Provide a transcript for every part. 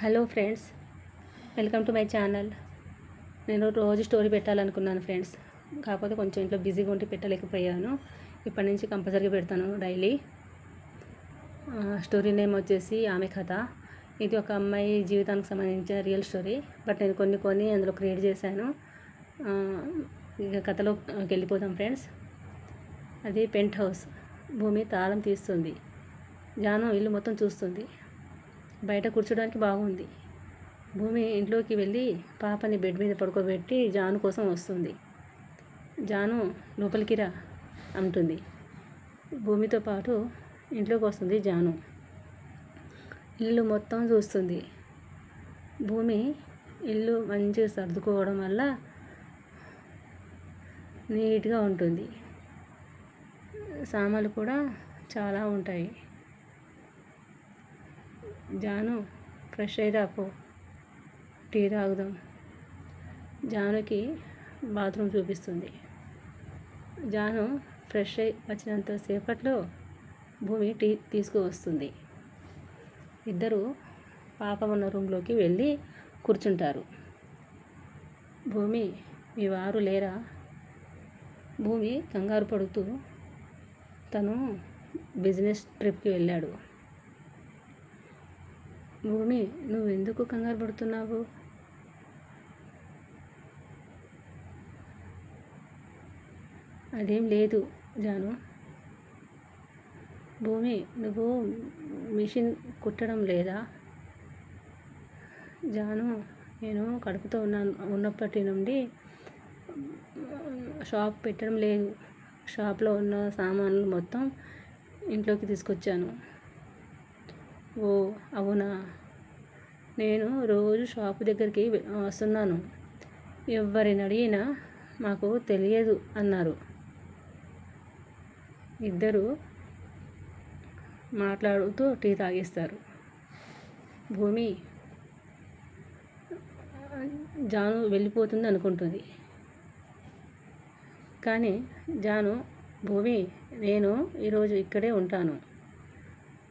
Hello friends welcome to my channel. నేను రోజు story పెట్టాలనుకున్నాను friends. కాకపోతే కొంచెం ఇంట్లో బిజీగా ఉండి పెట్టలేకపోయాను. ఇప్పటి నుంచి కంపల్సరీగా పెడతాను డైలీ. స్టోరీ నేమ్ వచ్చేసి ఆమె కథ. ఇది ఒక అమ్మాయి జీవితానికి సంబంధించిన రియల్ స్టోరీ. బట్ నేను కొన్ని కొన్ని అందులో క్రియేట్ చేశాను. ఇక కథలోకి వెళ్ళిపోతాం ఫ్రెండ్స్. అది పెంట్ హౌస్. భూమి తాళం తీస్తుంది. జానం ఇల్లు మొత్తం చూస్తుంది. బయట కూర్చోడానికి బాగుంది. భూమి ఇంట్లోకి వెళ్ళి పాపని బెడ్ మీద పడుకోబెట్టి జాను కోసం వస్తుంది. జాను లోపలికి రా అంటుంది. భూమితో పాటు ఇంట్లోకి వస్తుంది జాను. ఇల్లు మొత్తం చూస్తుంది. భూమి ఇల్లు మంచిగా సర్దుకోవడం వల్ల నీట్గా ఉంటుంది. సామాన్లు కూడా చాలా ఉంటాయి. జాను ఫ్రెష్ అయితే పో టీ తాగుదాం. జానుకి బాత్రూమ్ చూపిస్తుంది. జాను ఫ్రెష్ అయి వచ్చినంత సేపట్లో భూమి టీ తీసుకువస్తుంది. ఇద్దరు పాప ఉన్న రూమ్లోకి వెళ్ళి కూర్చుంటారు. భూమి మీ వారు లేరా? భూమి కంగారు పడుతూ తను బిజినెస్ ట్రిప్కి వెళ్ళాడు. భూమి నువ్వు ఎందుకు కంగారు పడుతున్నావు? అదేం లేదు జాను. భూమి నువ్వు మిషన్ కుట్టడం లేదా? జాను నేను కడుపుతో ఉన్నాను ఉన్నప్పటి నుండి షాప్ పెట్టడం లేదు. షాప్లో ఉన్న సామాన్లు మొత్తం ఇంట్లోకి తీసుకొచ్చాను. ఓ అవునా? నేను రోజు షాపు దగ్గరికి వస్తున్నాను. ఎవరిని అడిగినా మాకు తెలియదు అన్నారు. ఇద్దరు మాట్లాడుతూ టీ తాగేస్తారు. భూమి జాను వెళ్ళిపోతుంది అనుకుంటుంది. కానీ జాను భూమి నేను ఈరోజు ఇక్కడే ఉంటాను.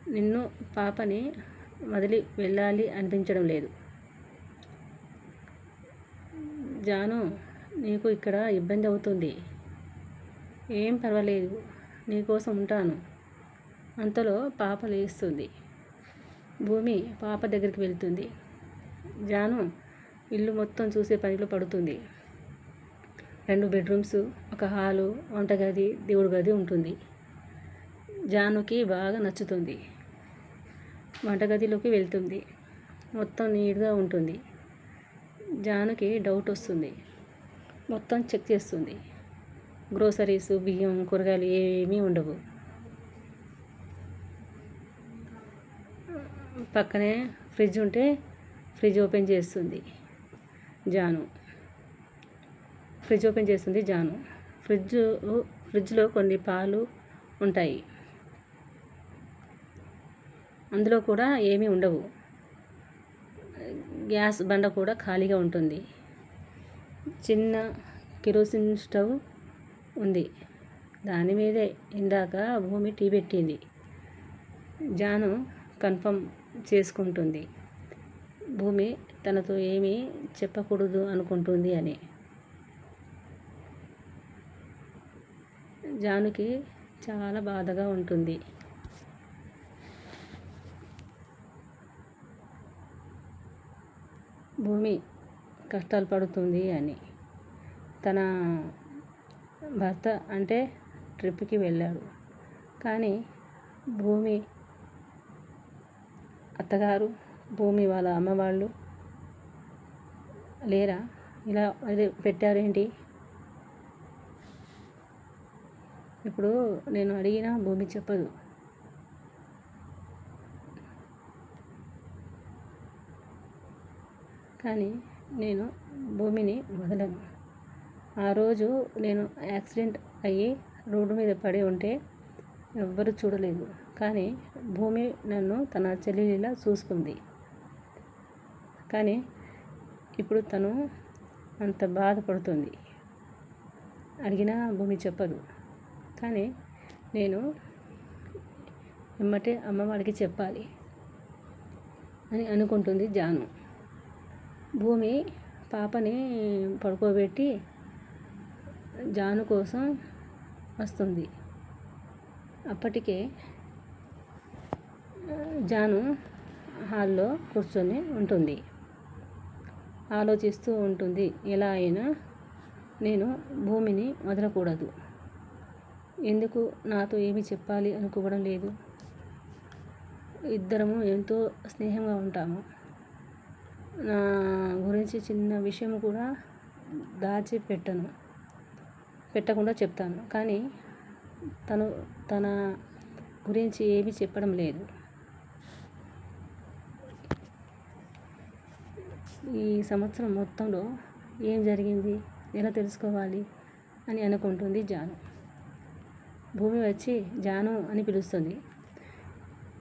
నిన్ను పాపని వదిలి వెళ్ళాలి అనిపించడం లేదు. జాను నీకు ఇక్కడ ఇబ్బంది అవుతుంది. ఏం పర్వాలేదు నీకోసం ఉంటాను. అంతలో పాప లేస్తుంది. భూమి పాప దగ్గరికి వెళ్తుంది. జాను ఇల్లు మొత్తం చూసే పనిలో పడుతుంది. రెండు బెడ్రూమ్స్ ఒక హాలు వంటగది దేవుడి గది ఉంటుంది. జానుకి బాగా నచ్చుతుంది. వంటగదిలోకి వెళ్తుంది. మొత్తం నీట్గా ఉంటుంది. జానుకి డౌట్ వస్తుంది. మొత్తం చెక్ చేస్తుంది. గ్రోసరీస్ బియ్యం కూరగాయలు ఏమీ ఉండవు. పక్కనే ఫ్రిడ్జ్ ఉంటే ఫ్రిడ్జ్ ఓపెన్ చేస్తుంది జాను. ఫ్రిడ్జ్ ఓపెన్ చేస్తుంది జాను. ఫ్రిడ్జ్ ఫ్రిడ్జ్లో కొన్ని పాలు ఉంటాయి. అందులో కూడా ఏమీ ఉండవు. గ్యాస్ బండ కూడా ఖాళీగా ఉంటుంది. చిన్న కిరోసిన్ స్టవ్ ఉంది. దాని మీదే ఇందాక భూమి టీ పెట్టింది. జాను కన్ఫర్మ్ చేసుకుంటుంది. భూమి తనతో ఏమీ చెప్పకూడదు అనుకుంటుంది అని. జానుకి చాలా బాధగా ఉంటుంది. భూమి కష్టాలు పడుతుంది అని. తన భర్త అంటే ట్రిప్కి వెళ్ళాడు. కానీ భూమి అత్తగారు భూమి వాళ్ళ అమ్మ వాళ్ళు లేరా? ఇలా అదే పెట్టారేంటి ఇప్పుడు నేను అడిగినా భూమి చెప్పదు. కానీ నేను భూమిని వదలను. ఆ రోజు నేను యాక్సిడెంట్ అయ్యి రోడ్డు మీద పడి ఉంటే ఎవ్వరు చూడలేదు. కానీ భూమి నన్ను తన చెల్లెలిలా చూసుకుంది. కానీ ఇప్పుడు తను అంత బాధపడుతుంది. అడిగినా భూమి చెప్పదు. కానీ నేను ఎమ్మటే అమ్మవాడికి చెప్పాలి అని అనుకుంటుంది జాను. భూమి పాపని పడుకోబెట్టి జాను కోసం వస్తుంది. అప్పటికే జాను హాల్లో కూర్చొని ఉంటుంది. ఆలోచిస్తూ ఉంటుంది ఎలా అయినా నేను భూమిని వదలకూడదు. ఎందుకు నాతో ఏమి చెప్పాలి అనుకోవడం లేదు? ఇద్దరము ఎంతో స్నేహంగా ఉంటాము. నా గురించి చిన్న విషయం కూడా దాచి పెట్టను పెట్టకుండా చెప్తాను. కానీ తను తన గురించి ఏమీ చెప్పడం లేదు. ఈ సంవత్సరం మొత్తంలో ఏం జరిగింది? ఎలా తెలుసుకోవాలి? అని అనుకుంటుంది జాను. భూమి వచ్చి జాను అని పిలుస్తుంది.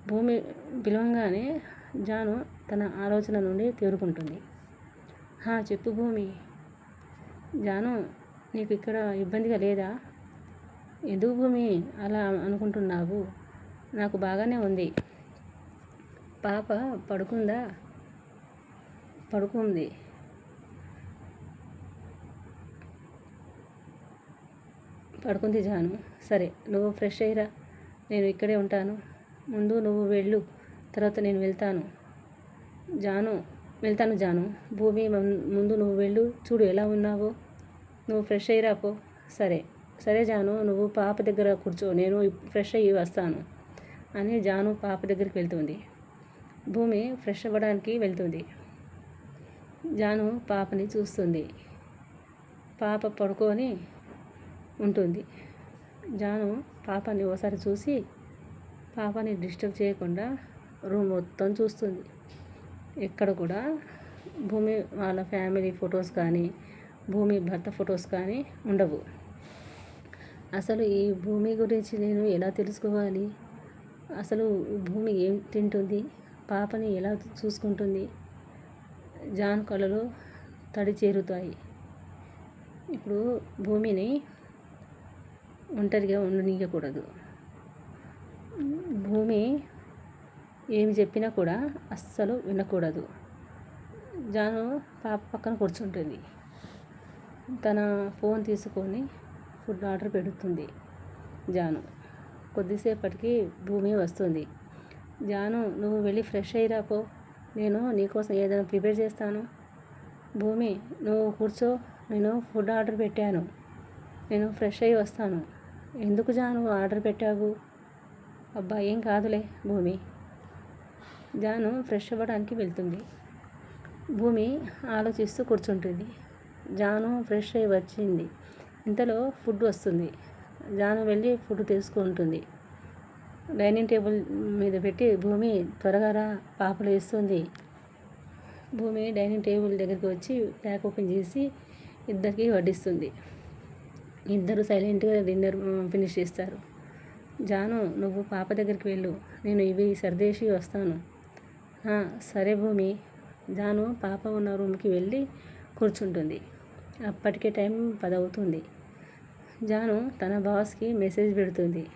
భూమి పిలవంగానే జాను తన ఆలోచన నుండి తేరుకుంటుంది. హా చెప్పు భూమి. జాను నీకు ఇక్కడ ఇబ్బందిగా లేదా? ఎందుకు భూమి? అలా అనుకుంటున్నావు. నాకు బాగానే ఉంది. పాప పడుకుందా? పడుకుంది. పడుకుంది జాను. సరే నువ్వు ఫ్రెష్ అయ్యిరా. నేను ఇక్కడే ఉంటాను. ముందు నువ్వు వెళ్ళు. తర్వాత నేను వెళ్తాను. జాను వెళ్తాను జాను. భూమి ముందు నువ్వు వెళ్ళు. చూడు ఎలా ఉన్నావో. నువ్వు ఫ్రెష్ అయ్యిరా పో. సరే. సరే జాను నువ్వు పాప దగ్గర కూర్చో. నేను ఫ్రెష్ అయ్యి వస్తాను అని జాను పాప దగ్గరికి వెళ్తుంది. భూమి ఫ్రెష్ అవ్వడానికి వెళ్తుంది. జాను పాపని చూస్తుంది. పాప పడుకొని ఉంటుంది. జాను పాపని ఓసారి చూసి పాపని డిస్టర్బ్ చేయకుండా రూమ్ మొత్తం చూస్తుంది. ఎక్కడ కూడా భూమి వాళ్ళ ఫ్యామిలీ ఫొటోస్ కానీ భూమి భర్త ఫొటోస్ కానీ ఉండవు. అసలు ఈ భూమి గురించి నేను ఎలా తెలుసుకోవాలి? అసలు భూమి ఏం తింటుంది? పాపని ఎలా చూసుకుంటుంది? జాన్ కళలు తడి చేరుతాయి. ఇప్పుడు భూమిని ఒంటరిగా ఉండనీయకూడదు. భూమి ఏమి చెప్పినా కూడా అస్సలు వినకూడదు. జాను పాప పక్కన కూర్చుంటుంది. తన ఫోన్ తీసుకొని ఫుడ్ ఆర్డర్ పెడుతుంది జాను. కొద్దిసేపటికి భూమి వస్తుంది. జాను నువ్వు వెళ్ళి ఫ్రెష్ అయ్యిరాపో నేను నీకోసం ఏదైనా ప్రిపేర్ చేస్తాను. భూమి నువ్వు కూర్చో. నేను ఫుడ్ ఆర్డర్ పెట్టాను. నేను ఫ్రెష్ అయ్యి వస్తాను. ఎందుకు జాను ఆర్డర్ పెట్టావు? అబ్బా ఏం కాదులే భూమి. జాను ఫ్రెష్ అవ్వడానికి వెళ్తుంది. భూమి ఆలోచిస్తూ కూర్చుంటుంది. జాను ఫ్రెష్ అయ్యి వచ్చింది. ఇంతలో ఫుడ్ వస్తుంది. జాను వెళ్ళి ఫుడ్ తీసుకుంటుంది. డైనింగ్ టేబుల్ మీద పెట్టి భూమి త్వరగా రా పాపలు వేస్తుంది. భూమి డైనింగ్ టేబుల్ దగ్గరికి వచ్చి ప్యాక్ ఓపెన్ చేసి ఇద్దరికి వడ్డిస్తుంది. ఇద్దరు సైలెంట్గా డిన్నర్ ఫినిష్ చేస్తారు. జాను నువ్వు పాప దగ్గరికి వెళ్ళు. నేను ఇవి సర్దేసి వస్తాను. సరే భూమి. జాను పాప ఉన్న రూమ్కి వెళ్ళి కూర్చుంటుంది. అప్పటికే టైం పదవుతుంది. జాను తన బాస్కి మెసేజ్ పెడుతుంది.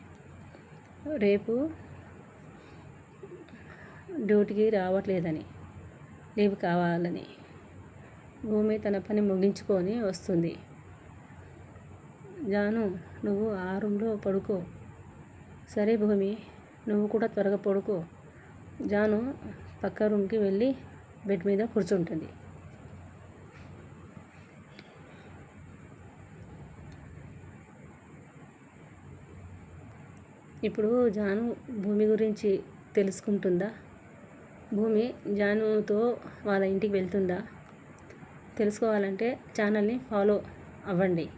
రేపు డ్యూటీకి రావట్లేదని లీవ్ కావాలని. భూమి తన పని ముగించుకొని వస్తుంది. జాను నువ్వు ఆ రూమ్లో పడుకో. సరే భూమి నువ్వు కూడా త్వరగా పడుకో. జాను పక్క రూమ్కి వెళ్ళి బెడ్ మీద కూర్చుంటుంది. ఇప్పుడు జాను భూమి గురించి తెలుసుకుంటుందా? భూమి జానుతో వాళ్ళ ఇంటికి వెళ్తుందా? తెలుసుకోవాలంటే ఛానల్ని ఫాలో అవ్వండి.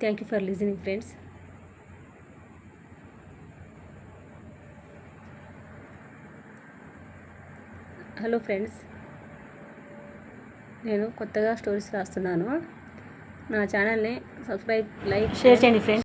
Thank you for listening friends. Hello friends. నేను కొత్తగా స్టోరీస్ రాస్తున్నాను. నా ఛానల్ని సబ్స్క్రైబ్ లైక్ షేర్ చేయండి ఫ్రెండ్స్.